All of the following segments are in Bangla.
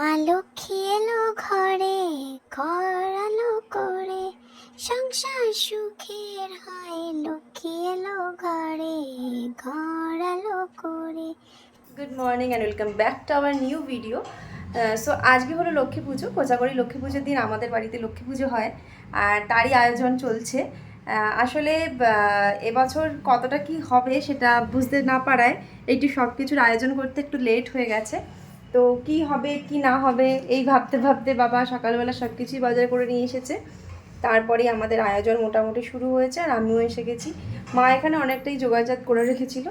মা লক্ষ্মী এলো ঘরে, ঘর করে, সংসার সুখের হয়। লক্ষ্মী এলো ঘরে, ঘর আলো করে। Good morning and welcome back to our new video so আজকে হলো লক্ষ্মী পুজো, কোজাগরি লক্ষ্মী পুজোর দিন আমাদের বাড়িতে লক্ষ্মী পুজো হয়, আর তারই আয়োজন চলছে। আসলে এবছর কতটা কি হবে সেটা বুঝতে না পারায় একটু সব কিছুর আয়োজন করতে একটু লেট হয়ে গেছে। তো কি হবে, কি না হবে, এই ভাবতে ভাবতে বাবা সকালবেলা সব কিছুই বাজার করে নিয়ে এসেছে। তারপরে আমাদের আয়োজন মোটামুটি শুরু হয়েছে আর আমিও এসে গেছি। মা এখানে অনেকটাই যোগাযোগ করে রেখেছিল।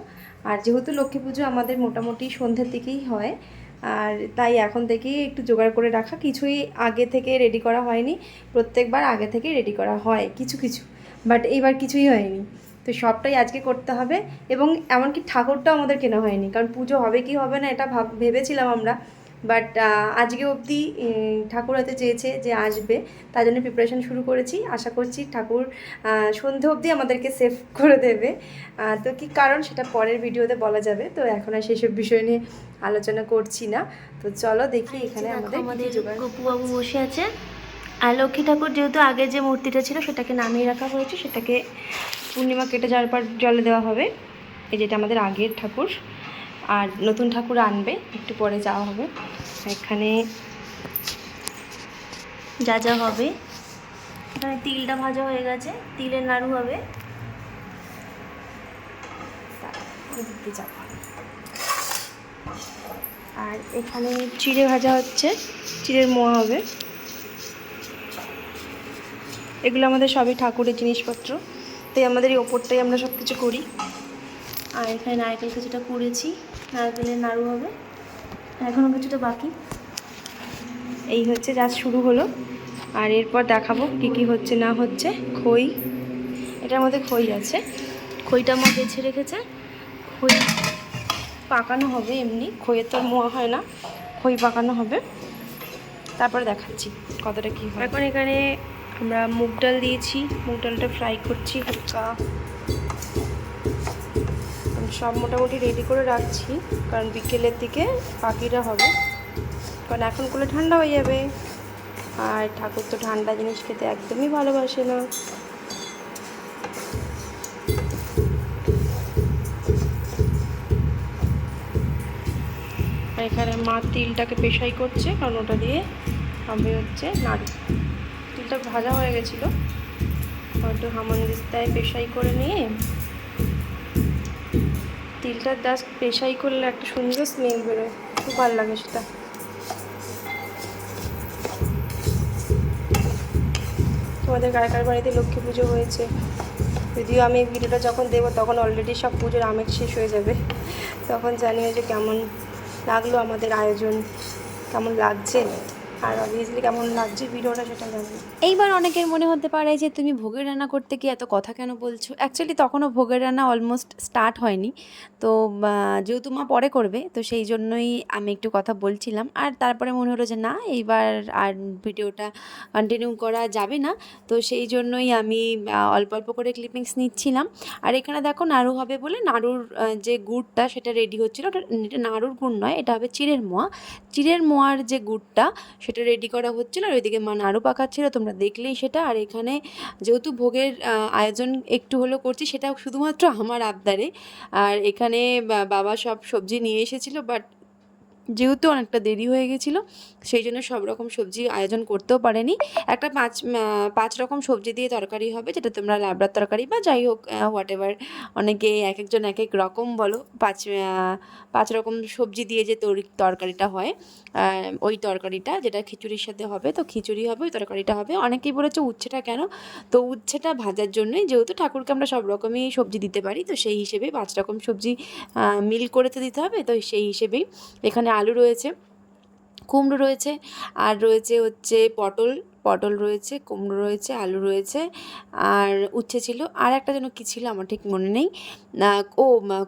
আর যেহেতু লক্ষ্মী পুজো আমাদের মোটামুটি সন্ধ্যের দিকেই হয়, আর তাই এখন থেকেই একটু জোগাড় করে রাখা। কিছুই আগে থেকে রেডি করা হয়নি, প্রত্যেকবার আগে থেকে রেডি করা হয়, কিছু কিছু। বাট এইবার কিছুই হয়নি। তো সবটাই আজকে করতে হবে এবং এমনকি ঠাকুরটাও আমাদের কেনা হয়নি কারণ পুজো হবে কি হবে না এটা ভাব ভেবেছিলাম আমরা। বাট আজকে অবধি ঠাকুর হয়তো চেয়েছে যে আসবে তার জন্য প্রিপারেশন শুরু করেছি। আশা করছি ঠাকুর সন্ধে অবধি আমাদেরকে সেভ করে দেবে। তো কি কারণ সেটা পরের ভিডিওতে বলা যাবে। তো এখন আর সেসব বিষয় নিয়ে আলোচনা করছি না। তো চলো দেখি এখানে আমাদের আমাদের গপুবাবু বসে আছে। আর লক্ষ্মী ঠাকুর যেহেতু আগে যে মূর্তিটা ছিল সেটাকে নামিয়ে রাখা হয়েছে সেটাকে পূর্ণিমা কেটে যাওয়ার পর জলে দেওয়া হবে। এই যেটা আমাদের আগের ঠাকুর। আর নতুন ঠাকুর আনবে, একটু পরে যাওয়া হবে। এখানে যা যা হবে। এখানে তিলটা ভাজা হয়ে গেছে, তিলের নাড়ু হবে। দিতে যাব আর এখানে চিড়ে ভাজা হচ্ছে, চিড়ের মোয়া হবে। এগুলো আমাদের সবই ঠাকুরের জিনিসপত্র। তাই আমাদের এই ওপরটাই আমরা সব কিছু করি। আর এখানে নারকেল কিছুটা করেছি নারকেলের নাড়ু হবে। এখনও কিছুটা বাকি। এই হচ্ছে যা শুরু হলো। আর এরপর দেখাবো কি কি হচ্ছে, না হচ্ছে। খই, এটার মধ্যে খই আছে। খইটা মা বেছে রেখেছে। খই পাকানো হবে এমনি। খইয়ের তো মোয়া হয় না। খই পাকানো হবে। তারপরে দেখাচ্ছি কতটা কি হয়। এখন এখানে আমরা মুগ ডাল দিয়েছি, মুগ ডালটা ফ্রাই করছি হালকা। সব মোটামুটি রেডি করে রাখছি, কারণ বিকেলের দিকে পাখিরা হবে। কারণ এখন করলে ঠান্ডা হয়ে যাবে। আর ঠাকুর তো ঠান্ডা জিনিস খেতে একদমই ভালোবাসে না। এখানে মা তিলটাকে পেশাই করছে, কারণ ওটা দিয়ে আমি হচ্ছে নাড়ু। তিলটা ভাজা হয়ে গেছিল। একটু হামন দিস্তায় পেশাই করে নিয়ে তিলটা জাস্ট পেশাই করলে একটা সুন্দর স্মেল বেরোয়। খুব ভালো লাগে সেটা। তোমাদের কার বাড়িতে লক্ষ্মী পুজো হয়েছে? যদিও আমি ভিডিওটা যখন দেবো তখন অলরেডি সব পুজোর আমেজ শেষ হয়ে যাবে। তখন জানিও যে কেমন লাগল আমাদের আয়োজন। কেমন লাগছে? আর অবভিয়াসলি কেমন লাগছে ভিডিওটা সেটা জানি। এইবার অনেকের মনে হতে পারে যে তুমি ভোগের রান্না করতে গিয়ে এত কথা কেন বলছো? অ্যাকচুয়ালি তখনও ভোগের রান্না অলমোস্ট স্টার্ট হয়নি। তো যেহেতু মা পরে করবে, তো সেই জন্যই আমি একটু কথা বলছিলাম। আর তারপরে মনে হলো যে না, এইবার আর ভিডিওটা কন্টিনিউ করা যাবে না। তো সেই জন্যই আমি অল্প অল্প করে ক্লিপিংস নিচ্ছিলাম। আর এখানে দেখো নাড়ু হবে বলে নাড়ুর যে গুড়টা সেটা রেডি হচ্ছিল। এটা নাড়ুর গুড় নয়, এটা হবে চিড়ের মোয়া। চিড়ের মোয়ার যে গুড়টা সেটা রেডি করা হচ্ছিল আর ওইদিকে মা নাড়ু পাকাচ্ছিল, তোমরা দেখলেই সেটা। আর এখানে যেহেতু ভোগের আয়োজন একটু হলেও করছি সেটা শুধুমাত্র আমার আবদারে। আর এখানে বাবা সব সবজি নিয়ে এসেছিল বাট যেহেতু অনেকটা দেরি হয়ে গেছিল, সেই জন্য সব রকম সবজি আয়োজন করতেও পারেনি। একটা পাঁচ পাঁচ রকম সবজি দিয়ে তরকারি হবে, যেটা তোমরা লাবড়ার তরকারি বা যাই হোক হোয়াট এভার অনেকে এক একজন এক এক রকম বলো, পাঁচ পাঁচ রকম সবজি দিয়ে যে তরি- তরকারিটা হয় ওই তরকারিটা যেটা খিচুড়ির সাথে হবে, তো খিচুড়ি হবে, ওই তরকারিটা হবে। অনেকেই বলেছে উচ্ছেটা কেন? তো উচ্ছেটা ভাজার জন্যই, যেহেতু ঠাকুরকে আমরা সব রকমই সবজি দিতে পারি, তো সেই হিসেবে পাঁচ রকম সবজি মিল করে তো দিতে হবে, তো সেই হিসেবেই এখানে আলু রয়েছে, কুমড়ো রয়েছে, আর রয়েছে হচ্ছে পটল পটল রয়েছে, কুমড়ো রয়েছে, আলু রয়েছে, আর উচ্ছে ছিল, আর একটা যেন কী ছিল আমার ঠিক মনে নেই ও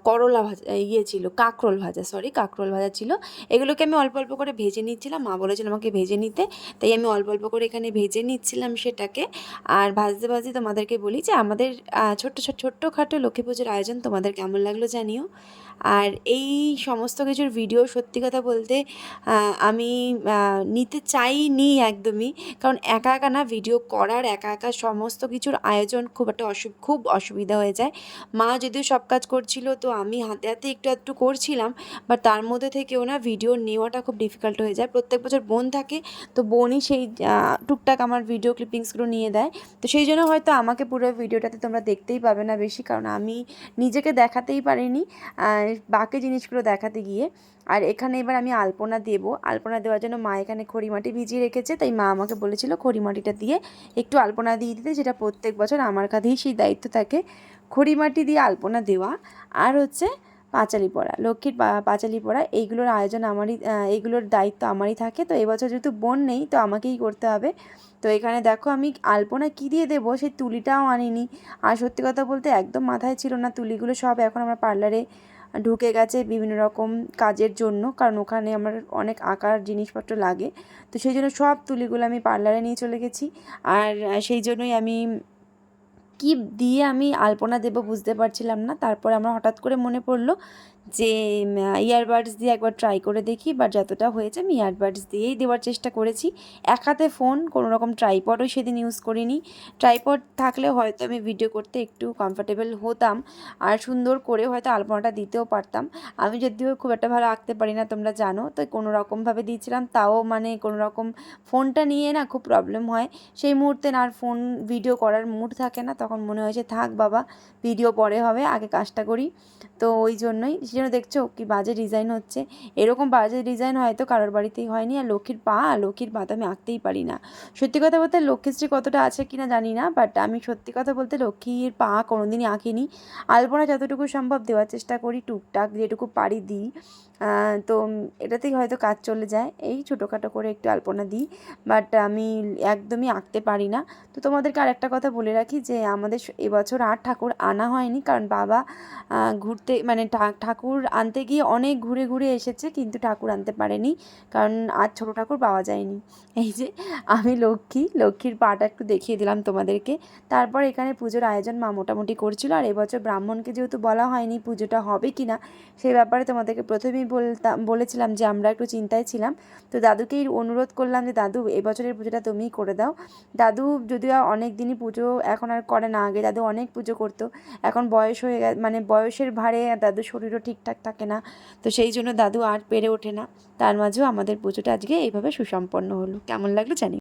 করলা ভাজা ইয়ে ছিল, কাঁকরোল ভাজা সরি কাঁকরোল ভাজা ছিল, এগুলোকে আমি অল্প অল্প করে ভেজে নিচ্ছিলাম, মা বলেছিল আমাকে ভেজে নিতে, তাই আমি অল্প অল্প করে এখানে ভেজে নিচ্ছিলাম সেটাকে, আর ভাজতে ভাজতে তোমাদেরকে বলি যে আমাদের ছোট্ট ছোট্ট ছোট্টখাটো লক্ষ্মী পুজোর আয়োজন তোমাদের কেমন লাগল জানিও আর এই সমস্ত কিছুর ভিডিও সত্যি কথা বলতে আমি নিতে চাইনি একদমই। কারণ একা একা না ভিডিও করার, একা একা সমস্ত কিছুর আয়োজন খুব একটা অসু খুব অসুবিধা হয়ে যায়। মা যদিও সব কাজ করছিল, তো আমি হাতে হাতে একটু একটু করছিলাম বাট তার মধ্যে থেকেও না ভিডিও নেওয়াটা খুব ডিফিকাল্ট হয়ে যায়। প্রত্যেক বছর বোন থাকে, তো বোনই সেই টুকটাক আমার ভিডিও ক্লিপিংসগুলো নিয়ে দেয়। তো সেই জন্য হয়তো আমাকে পুরো ভিডিওটাতে তোমরা দেখতেই পাবে না বেশি, কারণ আমি নিজেকে দেখাতেই পারিনি। বাকি জিনিসগুলো দেখাতে গিয়ে, আর এখানে এবার আমি আলপনা দেব। আলপনা দেওয়ার জন্য মা এখানে খড়িমাটি ভিজিয়ে রেখেছে, তাই মা আমাকে বলেছিল খড়িমাটিটা দিয়ে একটু আলপনা দিয়ে দিতে, যেটা প্রত্যেক বছর আমার কাঁধেই সেই দায়িত্ব থাকে। খড়িমাটি দিয়ে আলপনা দেওয়া, আর হচ্ছে পাঁচালি পড়া, লক্ষ্মীর পাঁচালি পড়া, এইগুলোর আয়োজন আমারই এইগুলোর দায়িত্ব আমারই থাকে। তো এবছর যেহেতু বোন নেই, তো আমাকেই করতে হবে। তো এখানে দেখো আমি আলপনা কী দিয়ে দেবো, সেই তুলিটাও আনিনি। আর সত্যি কথা বলতে একদম মাথায় ছিল না, তুলিগুলো সব এখন আমার পার্লারে ঢুকে গেছে বিভিন্ন রকম কাজের জন্য, কারণ ওখানে আমার অনেক আঁকার জিনিসপত্র লাগে। তো সেই জন্য সব তুলিগুলো আমি পার্লারে নিয়ে চলে গেছি। আর সেই জন্যই আমি কি দিয়ে আমি আলপনা দেব বুঝতে পারছিলাম না। তারপরে আমার হঠাৎ করে মনে পড়ল যে ইয়ারবাডস দিয়ে একবার ট্রাই করে দেখি বা যতটা হয়েছে আমি ইয়ারবাডস দিয়েই দেওয়ার চেষ্টা করেছি। এক হাতে ফোন কোনো রকম ট্রাইপডও সেদিন ইউজ করিনি। ট্রাইপড থাকলে হয়তো আমি ভিডিও করতে একটু কমফর্টেবল হতাম, আর সুন্দর করে হয়তো আলপনাটা দিতেও পারতাম। আমি যদিও খুব একটা ভালো আঁকতে পারি না, তোমরা জানো, তো কোনো রকমভাবে দিয়েছিলাম, তাও মানে কোনো রকম ফোনটা নিয়ে না খুব প্রবলেম হয়। সেই মুহূর্তে না আর ফোন ভিডিও করার মুড থাকে না, তখন মনে হয়েছে থাক বাবা ভিডিও পরে হবে, আগে কাজটা করি। তো ওই জন্যই জন্য দেখছ কি বাজে ডিজাইন হচ্ছে। এরকম বাজে ডিজাইন হয়তো কারোর বাড়িতেই হয়নি আর লক্ষ্মীর পা আর লক্ষ্মীর পা তো আমি আঁকতেই পারি না। সত্যি কথা বলতে লক্ষ্মীশ্রী কতটা আছে কি না জানি না বাট আমি সত্যি কথা বলতে লক্ষ্মীর পা কোনোদিনই আঁকিনি। আলপনা যতটুকু সম্ভব দেওয়ার চেষ্টা করি, টুকটাক যেটুকু পারি দিই। তো এটাতেই হয়তো কাজ চলে যায়। এই ছোটোখাটো করে একটু আলপনা দিই বাট আমি একদমই আঁকতে পারি না। তো তোমাদেরকে আর একটা কথা বলে রাখি যে, আমাদের এবছর আর ঠাকুর আনা হয়নি, কারণ বাবা ঘুরতে মানে ঠাকুর আনতে গিয়ে অনেক ঘুরে ঘুরে এসেছে, কিন্তু ঠাকুর আনতে পারেনি, কারণ আর ছোটো ঠাকুর পাওয়া যায়নি। এই যে, আমি লক্ষ্মী, লক্ষ্মীর পাটা একটু দেখিয়ে দিলাম তোমাদেরকে। তারপর এখানে পুজোর আয়োজন মা মোটামুটি করছিল, আর এবছর ব্রাহ্মণকে যেহেতু বলা হয়নি পুজোটা হবে কি না সেই ব্যাপারে তোমাদেরকে প্রথমেই বলতাম বলেছিলাম যে আমরা একটু চিন্তায় ছিলাম। তো দাদুকেই অনুরোধ করলাম যে, দাদু, এবছরের পুজোটা তুমিই করে দাও। দাদু যদিও অনেক দিনই পুজো এখন আর করে না, আগে দাদু অনেক পুজো করতো। এখন বয়স হয়ে গেছে মানে বয়সের ভারে দাদুর শরীরও ঠিকঠাক থাকে না। তো সেই জন্য দাদু আর পেরে ওঠে না। তার মাঝেও আমাদের পুজোটা আজকে এইভাবে সুসম্পন্ন হলো। কেমন লাগল জানি